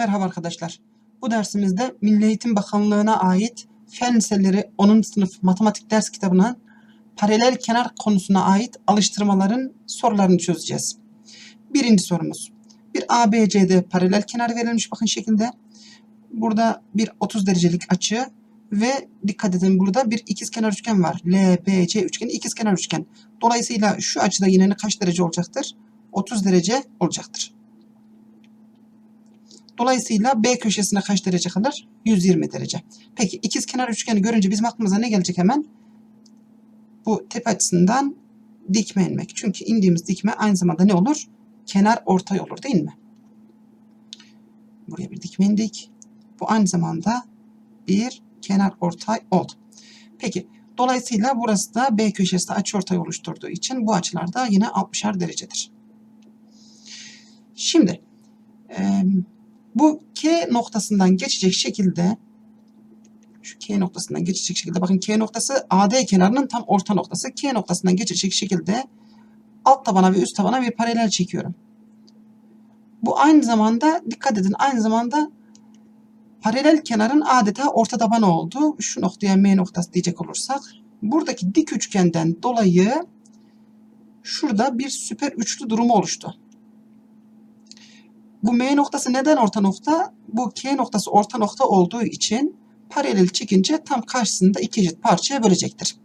Merhaba arkadaşlar. Bu dersimizde Milli Eğitim Bakanlığı'na ait Fen Liseleri 10. sınıf matematik ders kitabına paralel kenar konusuna ait alıştırmaların sorularını çözeceğiz. Birinci sorumuz. Bir ABCD paralel kenar verilmiş bakın şekilde. Burada bir 30 derecelik açı ve dikkat edin burada bir ikizkenar üçgen var. LBC üçgeni ikizkenar üçgen. Dolayısıyla şu açıda yine kaç derece olacaktır? 30 derece olacaktır. Dolayısıyla B köşesine kaç derece kalır? 120 derece. Peki ikizkenar üçgeni görünce bizim aklımıza ne gelecek hemen? Bu tepe açısından dikme inmek. Çünkü indiğimiz dikme aynı zamanda ne olur? Kenar ortay olur değil mi? Buraya bir dikme indik. Bu aynı zamanda bir kenar ortay oldu. Peki dolayısıyla burası da B köşesi de açıortay oluşturduğu için bu açılar da yine 60'ar derecedir. Şimdi e, bu K noktasından geçecek şekilde şu K noktasından geçecek şekilde bakın K noktası AD kenarının tam orta noktası. K noktasından geçecek şekilde alt tabana ve üst tabana bir paralel çekiyorum. Bu aynı zamanda dikkat edin aynı zamanda paralel kenarın adeta orta tabanı oldu. Şu noktaya M noktası diyecek olursak buradaki dik üçgenden dolayı şurada bir süper üçlü durumu oluştu. Bu M noktası neden orta nokta? Bu K noktası orta nokta olduğu için paralel çekince tam karşısında iki eşit parçaya bölecektir.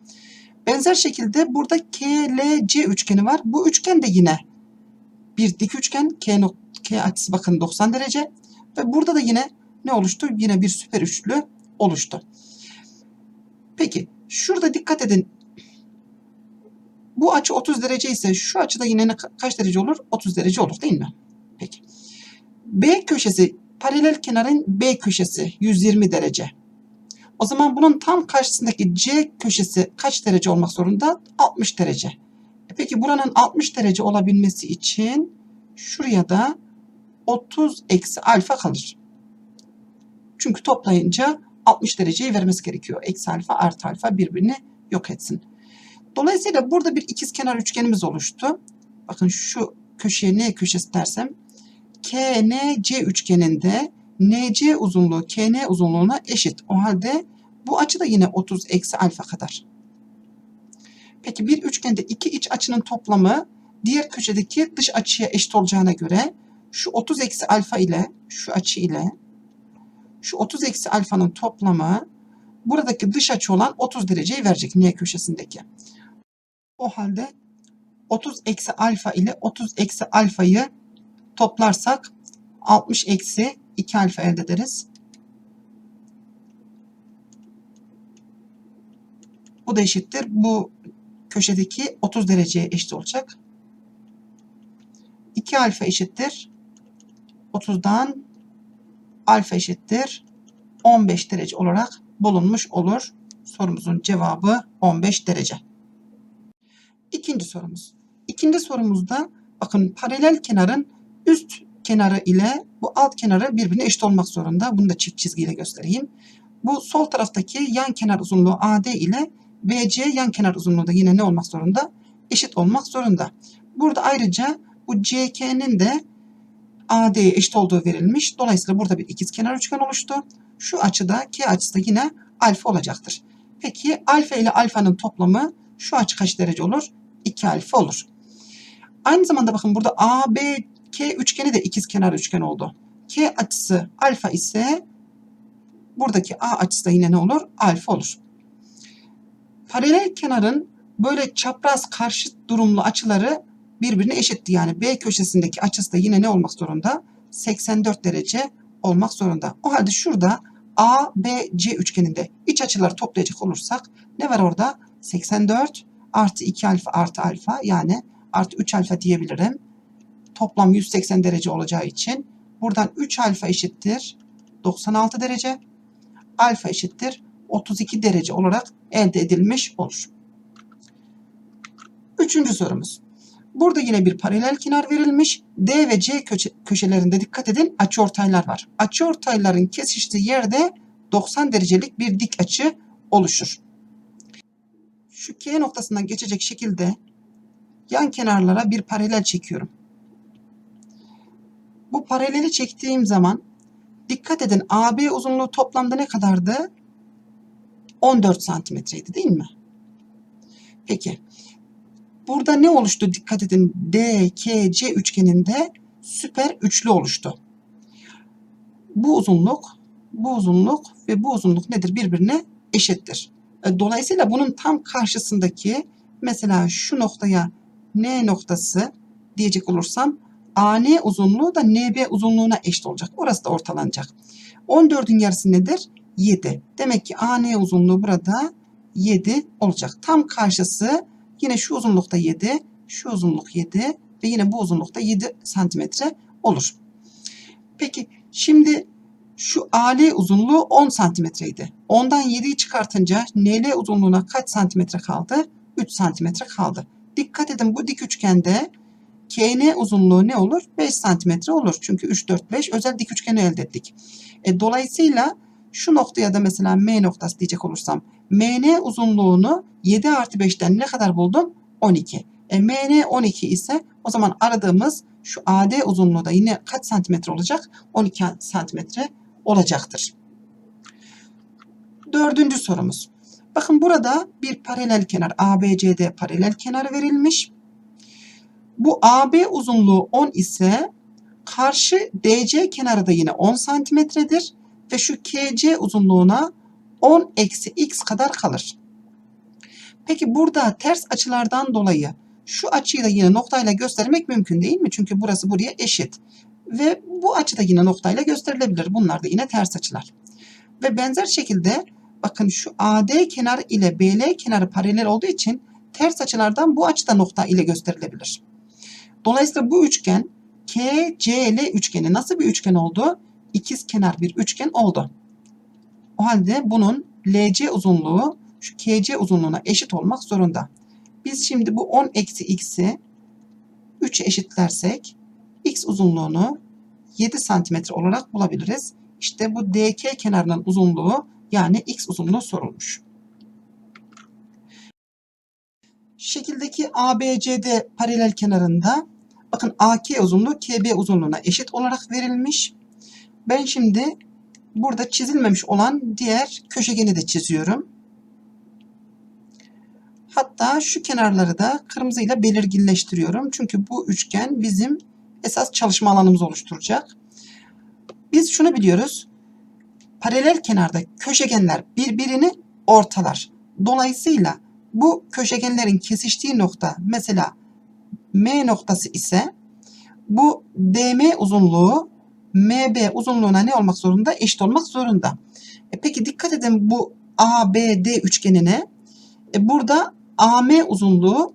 Benzer şekilde burada KLC üçgeni var. Bu üçgen de yine bir dik üçgen. K, nok K açısı bakın 90 derece. Ve burada da yine ne oluştu? Yine bir süper üçlü oluştu. Peki şurada dikkat edin. Bu açı 30 derece ise şu açıda yine ne, kaç derece olur? 30 derece olur değil mi? Peki. B köşesi paralel kenarın B köşesi 120 derece. O zaman bunun tam karşısındaki C köşesi kaç derece olmak zorunda? 60 derece. E peki buranın 60 derece olabilmesi için şuraya da 30 eksi alfa kalır. Çünkü toplayınca 60 dereceyi vermesi gerekiyor. Eksi alfa artı alfa birbirini yok etsin. Dolayısıyla burada bir ikizkenar üçgenimiz oluştu. Bakın şu köşeye ne köşesi dersem KNC üçgeninde NC uzunluğu KN uzunluğuna eşit. O halde bu açı da yine 30 eksi alfa kadar. Peki bir üçgende iki iç açının toplamı diğer köşedeki dış açıya eşit olacağına göre şu 30 eksi alfa ile şu açı ile şu 30 eksi alfanın toplamı buradaki dış açı olan 30 dereceyi verecek N köşesindeki. O halde 30 eksi alfa ile 30 eksi alfayı toplarsak 60 eksi 2 alfa elde ederiz. Bu da eşittir. Bu köşedeki 30 dereceye eşit olacak. 2 alfa eşittir. 30'dan alfa eşittir. 15 derece olarak bulunmuş olur. Sorumuzun cevabı 15 derece. İkinci sorumuz. İkinci sorumuzda bakın paralel kenarın üst kenarı ile bu alt kenarı birbirine eşit olmak zorunda. Bunu da çift çizgiyle göstereyim. Bu sol taraftaki yan kenar uzunluğu AD ile BC yan kenar uzunluğu da yine ne olmak zorunda? Eşit olmak zorunda. Burada ayrıca bu CK'nin de AD'ye eşit olduğu verilmiş. Dolayısıyla burada bir ikizkenar üçgen oluştu. Şu açıda K açısı da yine alfa olacaktır. Peki alfa ile alfanın toplamı şu açı kaç derece olur? 2 alfa olur. Aynı zamanda bakın burada AB K üçgeni de ikizkenar üçgen oldu. K açısı alfa ise buradaki A açısı da yine ne olur? Alfa olur. Paralel kenarın böyle çapraz karşıt durumlu açıları birbirine eşitti. Yani B köşesindeki açısı da yine ne olmak zorunda? 84 derece olmak zorunda. O halde şurada A, B, C üçgeninde iç açıları toplayacak olursak ne var orada? 84 artı 2 alfa artı alfa yani artı 3 alfa diyebilirim. Toplam 180 derece olacağı için buradan 3 alfa eşittir 96 derece. Alfa eşittir 32 derece olarak elde edilmiş olur. Üçüncü sorumuz. Burada yine bir paralel kenar verilmiş. D ve C köşe, köşelerinde dikkat edin açıortaylar var. Açıortayların kesiştiği yerde 90 derecelik bir dik açı oluşur. Şu K noktasından geçecek şekilde yan kenarlara bir paralel çekiyorum. Bu paraleli çektiğim zaman Dikkat edin AB uzunluğu toplamda ne kadardı? 14 santimetreydi değil mi? Peki. Burada ne oluştu? Dikkat edin. DKC üçgeninde süper üçlü oluştu. Bu uzunluk, bu uzunluk ve bu uzunluk nedir? Birbirine eşittir. E, Dolayısıyla bunun tam karşısındaki mesela şu noktaya N noktası diyecek olursam AN uzunluğu da NB uzunluğuna eşit olacak. Orası da ortalanacak. 14'ün yarısı nedir? 7. Demek ki AN uzunluğu burada 7 olacak. Tam karşısı yine şu uzunlukta 7, şu uzunluk 7 ve yine bu uzunlukta 7 santimetre olur. Peki şimdi şu AL uzunluğu 10 santimetreydi. 10'dan 7'yi çıkartınca NL uzunluğuna kaç santimetre kaldı? 3 santimetre kaldı. Dikkat edin bu dik üçgende KN uzunluğu ne olur? 5 santimetre olur. Çünkü 3, 4, 5 özel dik üçgeni elde ettik. E, dolayısıyla şu noktaya da mesela M noktası diyecek olursam MN uzunluğunu 7 artı 5'ten ne kadar buldum? 12. E, MN 12 ise o zaman aradığımız şu AD uzunluğu da yine kaç santimetre olacak? 12 santimetre olacaktır. Dördüncü sorumuz. Bakın burada bir paralel kenar ABCD paralel kenar verilmiş. Bu AB uzunluğu 10 ise karşı DC kenarı da yine 10 santimetredir ve şu KC uzunluğuna 10 eksi x kadar kalır. Peki burada ters açılardan dolayı şu açıyı da yine noktayla göstermek mümkün değil mi? Çünkü burası buraya eşit. Ve bu açı da yine noktayla gösterilebilir. Bunlar da yine ters açılar. Ve benzer şekilde bakın şu AD kenarı ile BL kenarı paralel olduğu için ters açılardan bu açı da nokta ile gösterilebilir. Dolayısıyla bu üçgen KCL üçgeni nasıl bir üçgen oldu? İkiz kenar bir üçgen oldu. O halde bunun LC uzunluğu şu KC uzunluğuna eşit olmak zorunda. Biz şimdi bu 10 eksi x'i 3 eşitlersek x uzunluğunu 7 santimetre olarak bulabiliriz. İşte bu DK kenarının uzunluğu yani x uzunluğu sorulmuş. Şekildeki ABCD paralel kenarında bakın AK uzunluğu KB uzunluğuna eşit olarak verilmiş. Ben şimdi burada çizilmemiş olan diğer köşegeni de çiziyorum. Hatta şu kenarları da kırmızıyla belirginleştiriyorum. Çünkü bu üçgen bizim esas çalışma alanımızı oluşturacak. Biz şunu biliyoruz. Paralel kenarda köşegenler birbirini ortalar. Dolayısıyla bu köşegenlerin kesiştiği nokta mesela M noktası ise bu DM uzunluğu MB uzunluğuna ne olmak zorunda? Eşit olmak zorunda. E peki dikkat edin bu ABD üçgenine. E burada AM uzunluğu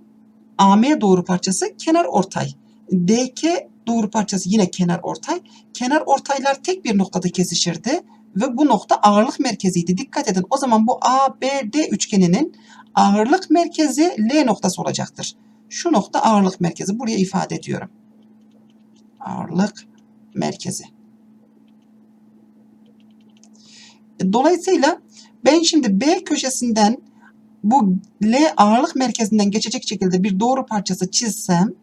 AM doğru parçası kenar ortay. DK doğru parçası yine kenar ortay. Kenar ortaylar tek bir noktada kesişirdi ve bu nokta ağırlık merkeziydi. Dikkat edin o zaman bu ABD üçgeninin ağırlık merkezi L noktası olacaktır. Şu nokta ağırlık merkezi. Buraya ifade ediyorum. Ağırlık merkezi. Dolayısıyla ben şimdi B köşesinden bu L ağırlık merkezinden geçecek şekilde bir doğru parçası çizsem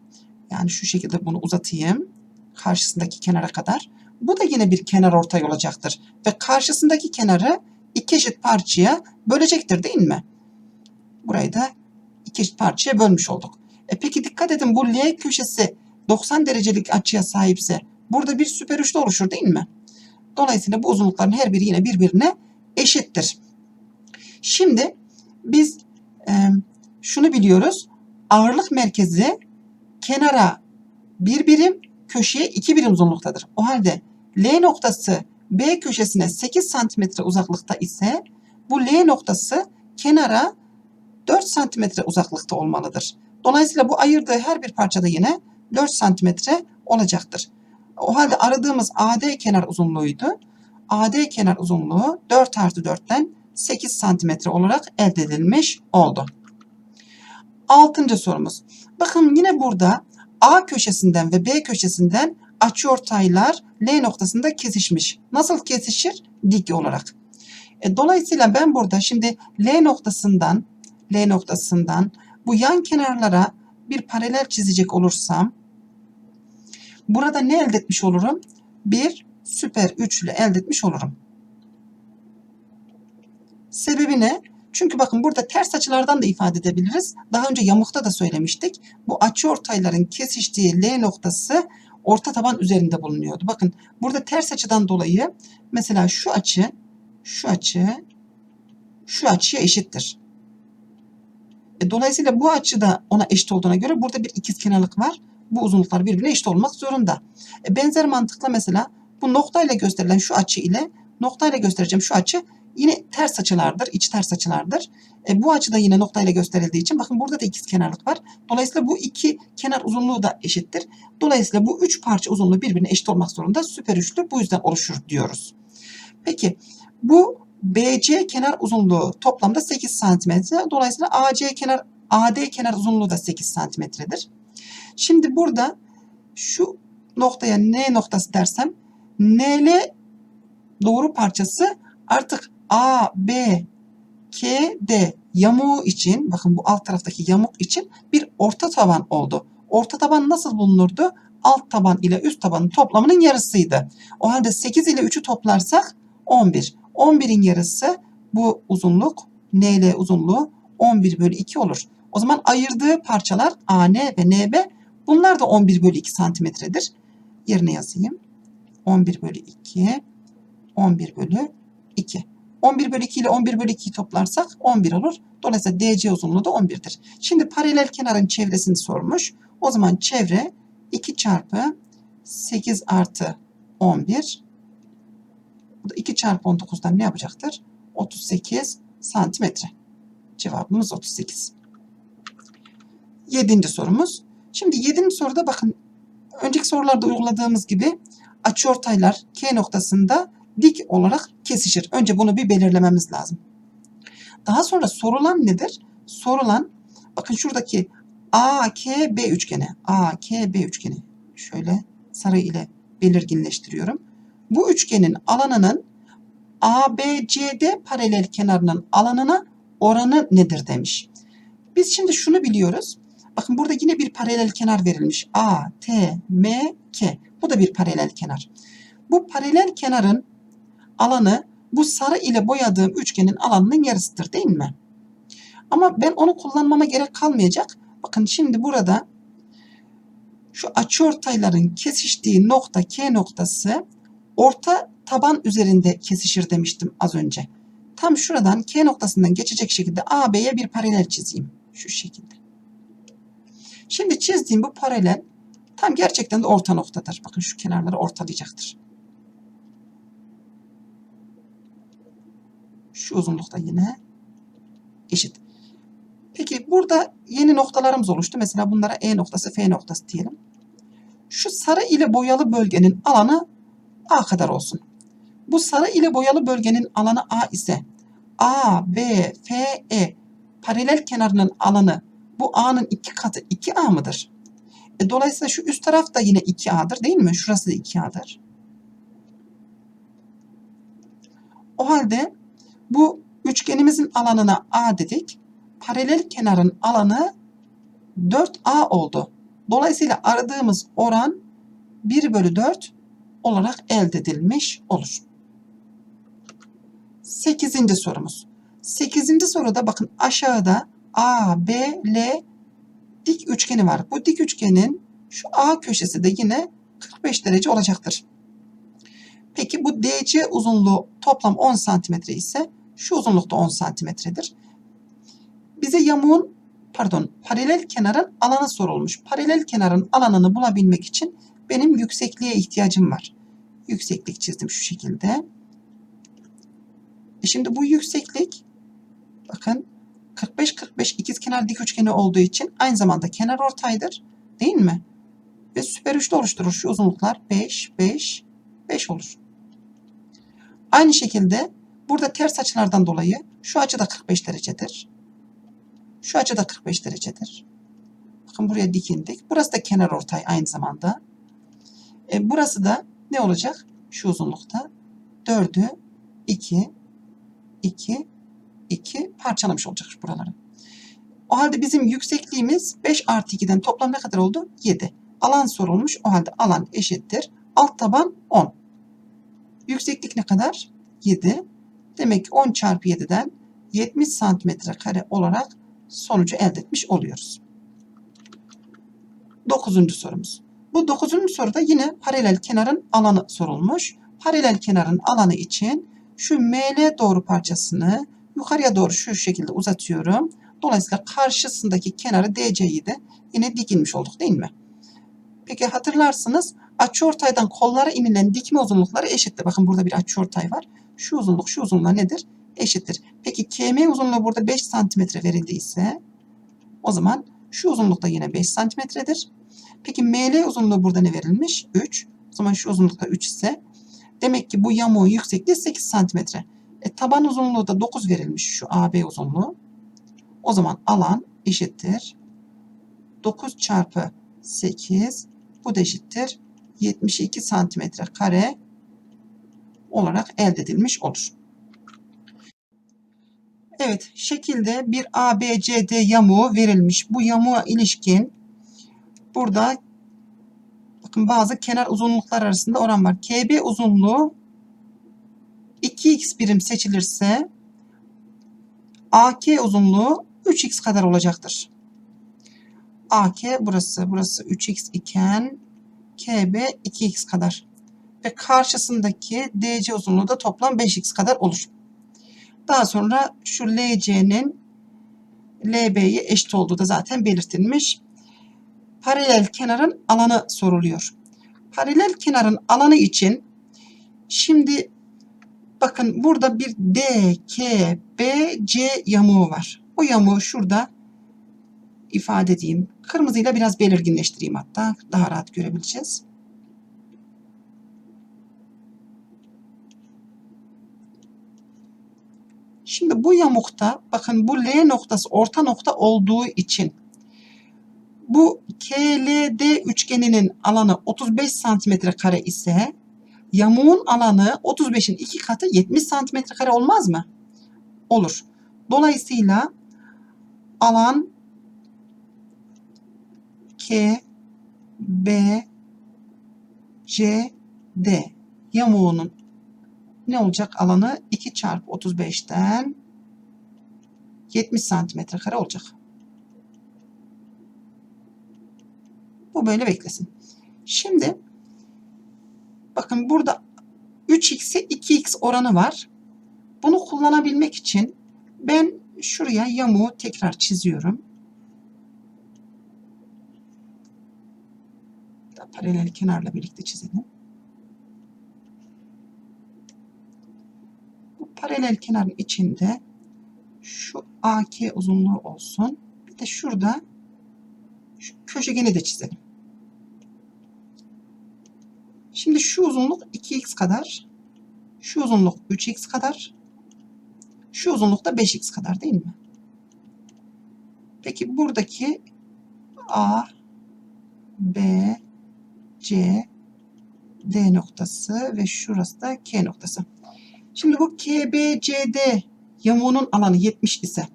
yani şu şekilde bunu uzatayım karşısındaki kenara kadar. Bu da yine bir kenar ortay olacaktır. Ve karşısındaki kenarı iki eşit parçaya bölecektir değil mi? Burayı da iki eşit parçaya bölmüş olduk. E peki dikkat edin bu L köşesi 90 derecelik açıya sahipse burada bir süper üçlü oluşur değil mi? Dolayısıyla bu uzunlukların her biri yine birbirine eşittir. Şimdi biz e, şunu biliyoruz. Ağırlık merkezi kenara bir birim, köşeye iki birim uzunluktadır. O halde L noktası B köşesine 8 santimetre uzaklıkta ise bu L noktası kenara 4 santimetre uzaklıkta olmalıdır. Dolayısıyla bu ayırdığı her bir parçada yine 4 santimetre olacaktır. O halde aradığımız AD kenar uzunluğuydu. AD kenar uzunluğu 4 artı 4'ten 8 santimetre olarak elde edilmiş oldu. Altıncı sorumuz. Bakın yine burada A köşesinden ve B köşesinden açıortaylar L noktasında kesişmiş. Nasıl kesişir? Dik olarak. E, dolayısıyla ben burada şimdi L noktasından L noktasından bu yan kenarlara bir paralel çizecek olursam burada ne elde etmiş olurum? Bir süper üçlü elde etmiş olurum. Sebebi ne? Çünkü bakın burada ters açılardan da ifade edebiliriz. Daha önce yamukta da söylemiştik. Bu açıortayların kesiştiği L noktası orta taban üzerinde bulunuyordu. Bakın burada ters açıdan dolayı mesela şu açı, şu açı, şu açıya eşittir. E, dolayısıyla bu açı da ona eşit olduğuna göre burada bir ikizkenarlık var. Bu uzunluklar birbirine eşit olmak zorunda. E, benzer mantıkla mesela bu noktayla gösterilen şu açı ile noktayla göstereceğim şu açı yine ters açılardır, iç ters açılardır. E, bu açı da yine noktayla gösterildiği için bakın burada da ikizkenarlık var. Dolayısıyla bu iki kenar uzunluğu da eşittir. Dolayısıyla bu üç parça uzunluğu birbirine eşit olmak zorunda. Süper üçlü bu yüzden oluşur diyoruz. Peki bu BC kenar uzunluğu toplamda 8 santimetre. Dolayısıyla AC kenar AD kenar uzunluğu da 8 santimetredir. Şimdi burada şu noktaya N noktası dersem NL doğru parçası artık A, B, K, D yamuğu için bakın bu alt taraftaki yamuk için bir orta taban oldu. Orta taban nasıl bulunurdu? Alt taban ile üst tabanın toplamının yarısıydı. O halde 8 ile 3'ü toplarsak 11. 11'in yarısı bu uzunluk NL uzunluğu 11 bölü 2 olur. O zaman ayırdığı parçalar AN ve NB bunlar da 11 bölü 2 santimetredir. Yerine yazayım. 11 bölü 2 11 bölü 2. 11 bölü 2 ile 11 bölü 2'yi toplarsak 11 olur. Dolayısıyla DC uzunluğu da 11'dir. Şimdi paralel kenarın çevresini sormuş. O zaman çevre 2 çarpı 8 artı 11. Bu da 2 çarpı 19'dan ne yapacaktır? 38 santimetre. Cevabımız 38. Yedinci sorumuz. Şimdi yedinci soruda bakın önceki sorularda uyguladığımız gibi açıortaylar K noktasında dik olarak kesişir. Önce bunu bir belirlememiz lazım. Daha sonra sorulan nedir? Sorulan bakın şuradaki AKB üçgeni. AKB üçgeni. Şöyle sarı ile belirginleştiriyorum. Bu üçgenin alanının ABCD paralel kenarının alanına oranı nedir demiş. Biz şimdi şunu biliyoruz. Bakın burada yine bir paralel kenar verilmiş. A, T, M, K. Bu da bir paralel kenar. Bu paralel kenarın alanı bu sarı ile boyadığım üçgenin alanının yarısıdır değil mi? Ama ben onu kullanmama gerek kalmayacak. Bakın şimdi burada şu açıortayların kesiştiği nokta K noktası orta taban üzerinde kesişir demiştim az önce. Tam şuradan K noktasından geçecek şekilde AB'ye bir paralel çizeyim. Şu şekilde. Şimdi çizdiğim bu paralel tam gerçekten de orta noktadır. Bakın şu kenarları ortalayacaktır. Şu uzunluk da yine eşit. Peki burada yeni noktalarımız oluştu. Mesela bunlara E noktası, F noktası diyelim. Şu sarı ile boyalı bölgenin alanı A kadar olsun. Bu sarı ile boyalı bölgenin alanı A ise A, B, F, E paralel kenarının alanı bu A'nın iki katı 2A mıdır? E, dolayısıyla şu üst taraf da yine 2A'dır değil mi? Şurası da 2A'dır. O halde bu üçgenimizin alanına A dedik. Paralel kenarın alanı 4A oldu. Dolayısıyla aradığımız oran 1 bölü 4 olarak elde edilmiş olur. Sekizinci sorumuz. Sekizinci soruda bakın aşağıda A, B, L dik üçgeni var. Bu dik üçgenin şu A köşesi de yine 45 derece olacaktır. Peki bu DC uzunluğu toplam 10 santimetre ise şu uzunlukta 10 santimetredir. Bize yamuğun pardon paralel kenarın alanı sorulmuş. Paralel kenarın alanını bulabilmek için benim yüksekliğe ihtiyacım var. Yükseklik çizdim şu şekilde. E şimdi bu yükseklik bakın 45-45 ikizkenar dik üçgeni olduğu için aynı zamanda kenar ortaydır. Değil mi? Ve süper üçlü oluşturur. Şu uzunluklar 5, 5, 5 olur. Aynı şekilde burada ters açılardan dolayı şu açı da 45 derecedir. Şu açı da 45 derecedir. Bakın buraya dikindik. Burası da kenar ortay aynı zamanda. E, burası da ne olacak? Şu uzunlukta 4'ü 2, 2, 2 parçalamış olacak buraları. O halde bizim yüksekliğimiz 5 artı 2'den toplam ne kadar oldu? 7. Alan sorulmuş. O halde alan eşittir. Alt taban 10. Yükseklik ne kadar? 7. Demek ki 10 çarpı 7'den 70 santimetre kare olarak sonucu elde etmiş oluyoruz. Dokuzuncu sorumuz. Bu dokuzuncu soruda yine paralel kenarın alanı sorulmuş. Paralel kenarın alanı için şu ML doğru parçasını yukarıya doğru şu şekilde uzatıyorum. Dolayısıyla karşısındaki kenarı DC'yi de yine dikilmiş olduk değil mi? Peki hatırlarsınız açıortaydan kollara inilen dikme uzunlukları eşittir. Bakın burada bir açıortay var. Şu uzunluk şu uzunluğa nedir? Eşittir. Peki KM uzunluğu burada 5 santimetre verildiyse o zaman şu uzunluk da yine 5 santimetredir. Peki ML uzunluğu burada ne verilmiş? 3. O zaman şu uzunlukta 3 ise demek ki bu yamuğun yüksekliği 8 santimetre. E, taban uzunluğu da 9 verilmiş şu AB uzunluğu. O zaman alan eşittir. 9 çarpı 8 bu da eşittir. 72 santimetre kare olarak elde edilmiş olur. Evet, şekilde bir ABCD yamuğu verilmiş. Bu yamuğa ilişkin burada bakın bazı kenar uzunluklar arasında oran var. KB uzunluğu 2x birim seçilirse AK uzunluğu 3x kadar olacaktır. AK burası, burası 3x iken KB 2x kadar. Ve karşısındaki DC uzunluğu da toplam 5x kadar olur. Daha sonra şu LC'nin LB'ye eşit olduğu da zaten belirtilmiş. Paralel kenarın alanı soruluyor. Paralel kenarın alanı için şimdi bakın burada bir DKBC yamuğu var. O yamuğu şurada ifade edeyim. Kırmızıyla biraz belirginleştireyim hatta. Daha rahat görebileceğiz. Şimdi bu yamukta bakın bu L noktası orta nokta olduğu için bu KLD üçgeninin alanı 35 santimetre kare ise yamuğun alanı 35'in iki katı 70 santimetre kare olmaz mı? Olur. Dolayısıyla alan K, B, C, D yamuğunun ne olacak alanı 2 çarpı 35'ten 70 santimetre kare olacak. Bu böyle beklesin. Şimdi bakın burada 3x'e 2x oranı var. Bunu kullanabilmek için ben şuraya yamuğu tekrar çiziyorum. Paralel kenarla birlikte çizelim. Bu paralel kenarın içinde şu AK uzunluğu olsun. Bir de şurada şu köşegeni de çizelim. Şimdi şu uzunluk 2x kadar. Şu uzunluk 3x kadar. Şu uzunluk da 5x kadar değil mi? Peki buradaki A, B, C, D noktası ve şurası da K noktası. Şimdi bu KBCD yamuğunun alanı 70 ise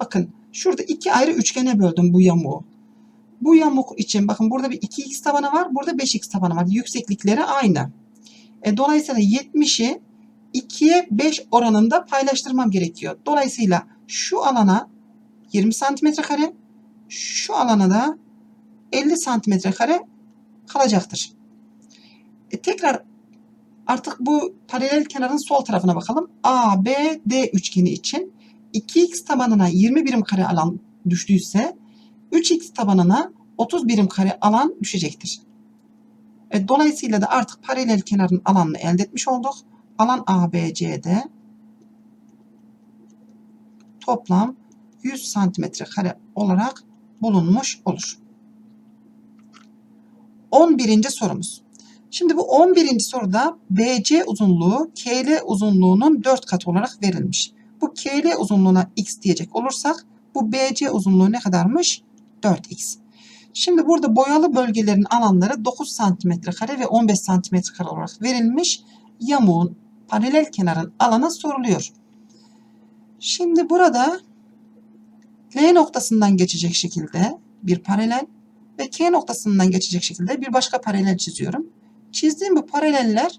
bakın şurada iki ayrı üçgene böldüm bu yamuğu. Bu yamuk için bakın burada bir 2x tabanı var. Burada 5x tabanı var. Yükseklikleri aynı. E, dolayısıyla 70'i 2'ye 5 oranında paylaştırmam gerekiyor. Dolayısıyla şu alana 20 santimetre kare şu alana da 50 santimetre kare kalacaktır. E, tekrar artık bu paralel kenarın sol tarafına bakalım. A, B, D üçgeni için 2x tabanına 20 birim kare alan düştüyse 3x tabanına 30 birim kare alan düşecektir. E, dolayısıyla da artık paralel kenarın alanını elde etmiş olduk. Alan ABCD toplam 100 santimetre kare olarak bulunmuş olur. 11. sorumuz. Şimdi bu 11. soruda BC uzunluğu KL uzunluğunun 4 katı olarak verilmiş. Bu KL uzunluğuna x diyecek olursak bu BC uzunluğu ne kadarmış? 4x. Şimdi burada boyalı bölgelerin alanları 9 cm kare ve 15 cm kare olarak verilmiş. Yamuğun paralel kenarın alanı soruluyor. Şimdi burada L noktasından geçecek şekilde bir paralel ve K noktasından geçecek şekilde bir başka paralel çiziyorum. Çizdiğim bu paraleller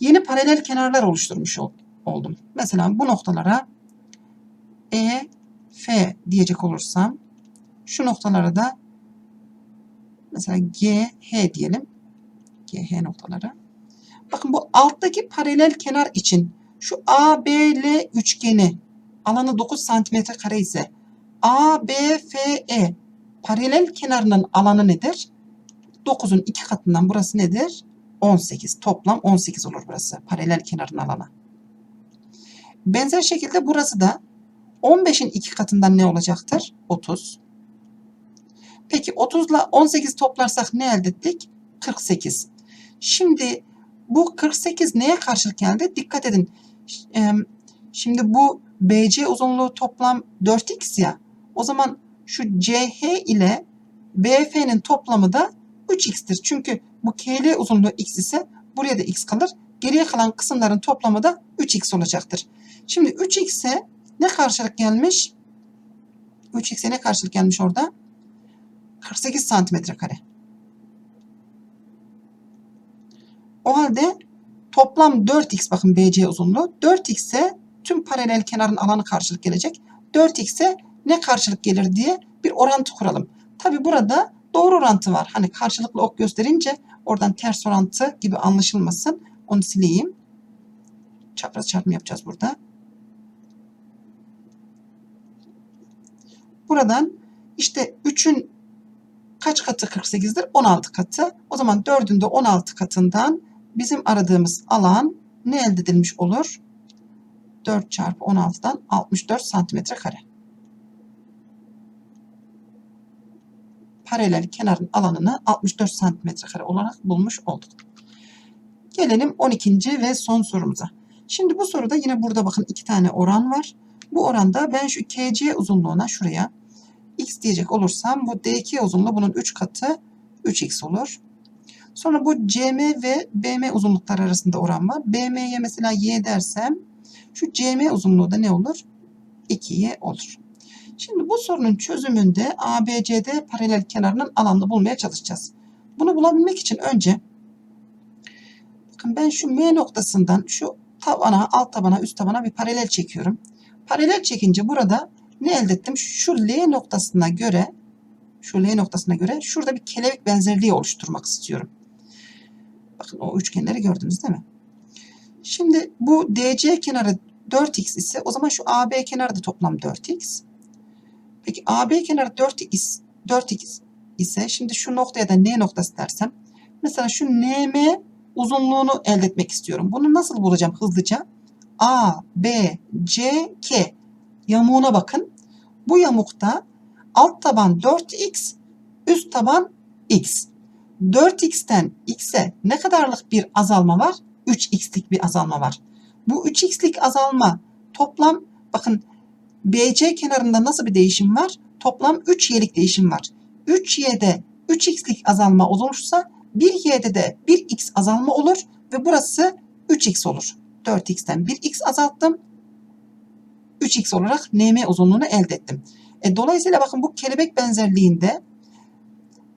yeni paralel kenarlar oluşturmuş ol- oldum. Mesela bu noktalara E, F diyecek olursam şu noktalara da mesela G, H diyelim. G, H noktaları. Bakın bu alttaki paralel kenar için şu ABL üçgeni alanı 9 santimetre kare ise ABFE paralel kenarının alanı nedir? 9'un 2 katından burası nedir? 18. Toplam 18 olur burası. Paralel kenarın alanı. Benzer şekilde burası da 15'in 2 katından ne olacaktır? 30. Peki 30 ile 18 toplarsak ne elde ettik? 48. Şimdi bu 48 neye karşılık geldi? Dikkat edin. Şimdi bu BC uzunluğu toplam 4x ya. O zaman şu CH ile BF'nin toplamı da 3x'tir. Çünkü bu KL uzunluğu x ise buraya da x kalır. Geriye kalan kısımların toplamı da 3x olacaktır. Şimdi 3x'e ne karşılık gelmiş? 3x'e ne karşılık gelmiş orada? 48 santimetre kare. O halde toplam 4x bakın BC uzunluğu. 4x'e tüm paralel kenarın alanı karşılık gelecek. 4x'e ne karşılık gelir diye bir orantı kuralım. Tabi burada doğru orantı var. Hani karşılıklı ok gösterince oradan ters orantı gibi anlaşılmasın. Onu sileyim. Çapraz çarpımı yapacağız burada. Buradan işte 3'ün kaç katı 48'dir? 16 katı. O zaman 4'ün de 16 katından bizim aradığımız alan ne elde edilmiş olur? 4 çarpı 16'dan 64 santimetre kare. Paralel kenarın alanını 64 santimetre kare olarak bulmuş olduk. Gelelim 12. ve son sorumuza. Şimdi bu soruda yine burada bakın iki tane oran var. Bu oranda ben şu KC uzunluğuna şuraya x diyecek olursam bu DK uzunluğu bunun 3 katı 3x olur. Sonra bu CM ve BM uzunlukları arasında oran var. BM'ye mesela y dersem şu CM uzunluğu da ne olur? 2y olur. Şimdi bu sorunun çözümünde ABCD paralel kenarının alanını bulmaya çalışacağız. Bunu bulabilmek için önce bakın ben şu M noktasından şu tabana, alt tabana, üst tabana bir paralel çekiyorum. Paralel çekince burada ne elde ettim? Şu L noktasına göre şu L noktasına göre şurada bir kelebek benzerliği oluşturmak istiyorum. Bakın o üçgenleri gördünüz değil mi? Şimdi bu DC kenarı 4x ise o zaman şu AB kenarı da toplam 4x. Peki AB kenarı 4x, 4x ise şimdi şu noktaya da N noktası dersem mesela şu NM uzunluğunu elde etmek istiyorum. Bunu nasıl bulacağım hızlıca? A, B, C, K yamuğuna bakın. Bu yamukta alt taban 4x, üst taban x. 4x'ten x'e ne kadarlık bir azalma var? 3x'lik bir azalma var. Bu 3x'lik azalma toplam bakın BC kenarında nasıl bir değişim var? Toplam 3y'lik değişim var. 3y'de 3x'lik azalma olursa 1y'de de 1x azalma olur ve burası 3x olur. 4x'ten 1x azalttım. 3x olarak nm uzunluğunu elde ettim. E, dolayısıyla bakın bu kelebek benzerliğinde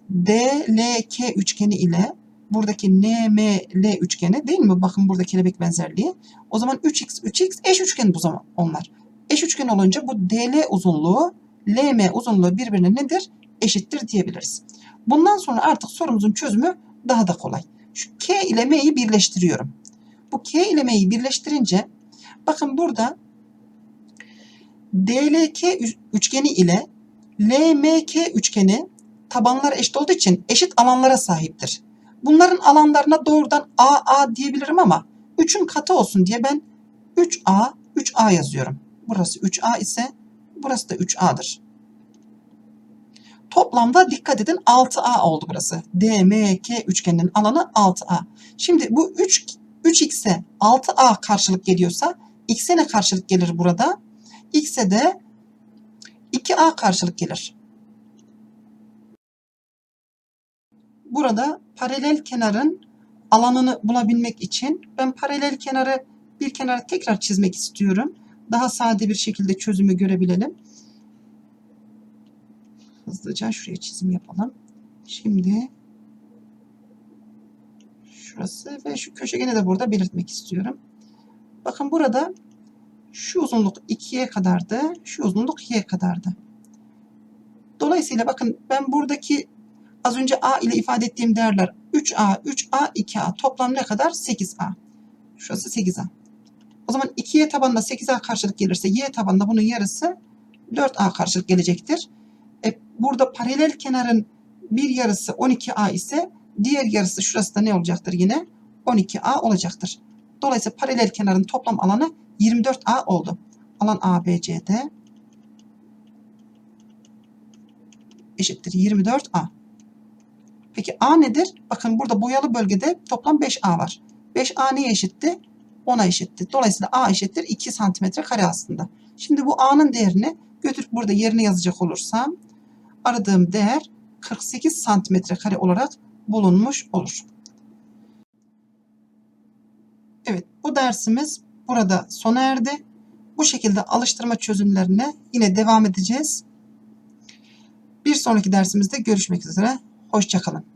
DLK üçgeni ile buradaki NML üçgeni değil mi? Bakın burada kelebek benzerliği. O zaman 3x 3x eş üçgen bu zaman onlar. Eş üçgen olunca bu DL uzunluğu LM uzunluğu birbirine nedir? Eşittir diyebiliriz. Bundan sonra artık sorumuzun çözümü daha da kolay. Şu K ile M'yi birleştiriyorum. Bu K ile M'yi birleştirince bakın burada DLK üçgeni ile LMK üçgeni tabanlar eşit olduğu için eşit alanlara sahiptir. Bunların alanlarına doğrudan AA diyebilirim ama 3'ün katı olsun diye ben 3A, 3A yazıyorum. Burası 3A ise burası da 3A'dır. Toplamda dikkat edin 6A oldu burası. DMK üçgeninin alanı 6A. Şimdi bu 3 3x'e 6A karşılık geliyorsa x'e ne karşılık gelir burada? X'e de 2A karşılık gelir. Burada paralel kenarın alanını bulabilmek için ben paralel kenarı bir kenara tekrar çizmek istiyorum. Daha sade bir şekilde çözümü görebilelim. Hızlıca şuraya çizim yapalım. Şimdi Şurası ve şu köşegeni de burada belirtmek istiyorum. Bakın burada şu uzunluk 2'ye kadardı. Şu uzunluk y'ye kadardı. Dolayısıyla bakın ben buradaki az önce a ile ifade ettiğim değerler 3a, 3a, 2a. Toplam ne kadar? 8a. Şurası 8a. O zaman 2y tabanında 8a karşılık gelirse y tabanında bunun yarısı 4a karşılık gelecektir. E, burada paralel kenarın bir yarısı 12a ise diğer yarısı şurası da ne olacaktır yine? 12a olacaktır. Dolayısıyla paralel kenarın toplam alanı 24a oldu. Alan ABCD eşittir 24a. Peki a nedir? Bakın burada boyalı bölgede toplam 5a var. 5a neye eşitti? 10'a eşitti. Dolayısıyla a eşittir 2 santimetre kare aslında. Şimdi bu a'nın değerini götürüp burada yerine yazacak olursam aradığım değer 48 santimetre kare olarak bulunmuş olur. Evet bu dersimiz burada sona erdi. Bu şekilde alıştırma çözümlerine yine devam edeceğiz. Bir sonraki dersimizde görüşmek üzere. Hoşçakalın.